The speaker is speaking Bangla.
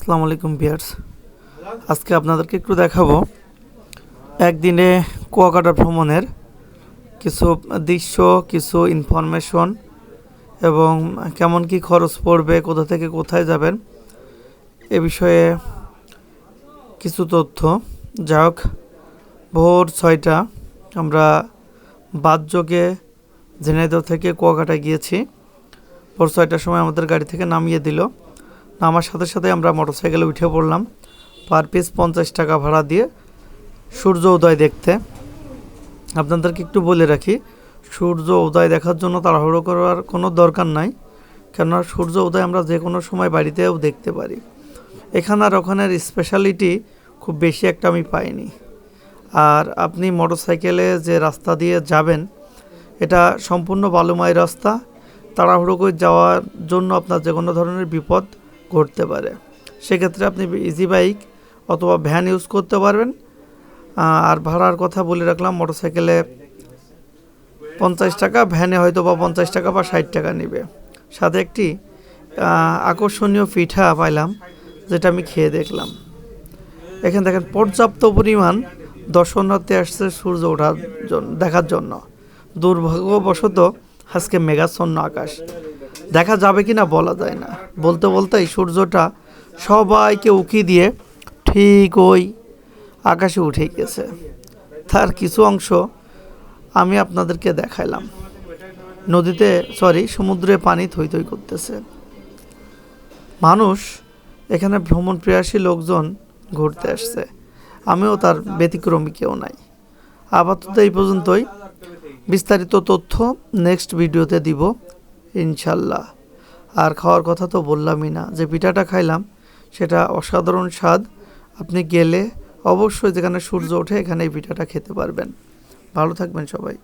আসসালামু আলাইকুম বিয়ার্স আজকে আপনাদেরকে একটু দেখাবো একদিনে কুয়াকাটা ভ্রমণের কিছু দৃশ্য, কিছু ইনফরমেশন এবং কেমন কি খরচ পড়বে, কোথা থেকে কোথায় যাবেন এ বিষয়ে কিছু তথ্য। যাই হোক, ভোর ছয়টা আমরা বাদযোগে ঝিনাইদহ থেকে কুয়াকাটা গিয়েছি। ভোর ছয়টার সময় আমাদের গাড়ি থেকে নামিয়ে দিল। নামার সাথে সাথে আমরা মোটরসাইকেলে উঠে পড়লাম। পার পিস পঞ্চাশ টাকা ভাড়া দিয়ে সূর্য উদয় দেখতে। আপনাদেরকে একটু বলে রাখি, সূর্য উদয় দেখার জন্য তাড়াহুড়ো করার কোনো দরকার নাই, কেননা সূর্য উদয় আমরা যে কোনো সময় বাড়িতেও দেখতে পারি। এখানে আর ওখানের স্পেশালিটি খুব বেশি একটা আমি পাইনি। আর আপনি মোটরসাইকেলে যে রাস্তা দিয়ে যাবেন, এটা সম্পূর্ণ বালুময় রাস্তা। তাড়াহুড়ো করে যাওয়ার জন্য আপনার যে কোনো ধরনের বিপদ ঘটতে পারে। সেক্ষেত্রে আপনি ইজি বাইক অথবা ভ্যান ইউজ করতে পারবেন। আর ভাড়ার কথা বলে রাখলাম, মোটরসাইকেলে পঞ্চাশ টাকা ভ্যানে হয়তো বা পঞ্চাশ টাকা বা ষাট টাকা নেবে। সাথে একটি আকর্ষণীয় পিঠা পাইলাম, যেটা আমি খেয়ে দেখলাম। এখানে দেখেন, পর্যাপ্ত পরিমাণ দর্শনার্থী আসছে সূর্য ওঠার জন্য দেখার জন্য। দুর্ভাগ্যবশত আজকে মেঘাচ্ছন্ন আকাশ। দেখা যাবে কি না বলা যায় না। বলতে বলতে এই সূর্যটা সবাইকে উকি দিয়ে ঠিক ওই আকাশে উঠে গেছে। তার কিছু অংশ আমি আপনাদেরকে দেখাইলাম। নদীতে সরি সমুদ্রে পানি থই থই করতেছে। মানুষ এখানে ভ্রমণ প্রিয়াসী লোকজন ঘুরতে আসছে। আমিও তার ব্যতিক্রমী কেউ নাই। আপাতত এই পর্যন্তই। বিস্তারিত তথ্য নেক্সট ভিডিওতে দিব। ইনশাল্লাহ। আর খাওয়ার কথা তো বললামই না। যে পিঠাটা খাইলাম, সেটা অসাধারণ স্বাদ। আপনি গেলে অবশ্যই যেখানে সূর্য ওঠে এখানে এই পিঠাটা খেতে পারবেন। ভালো থাকবেন সবাই।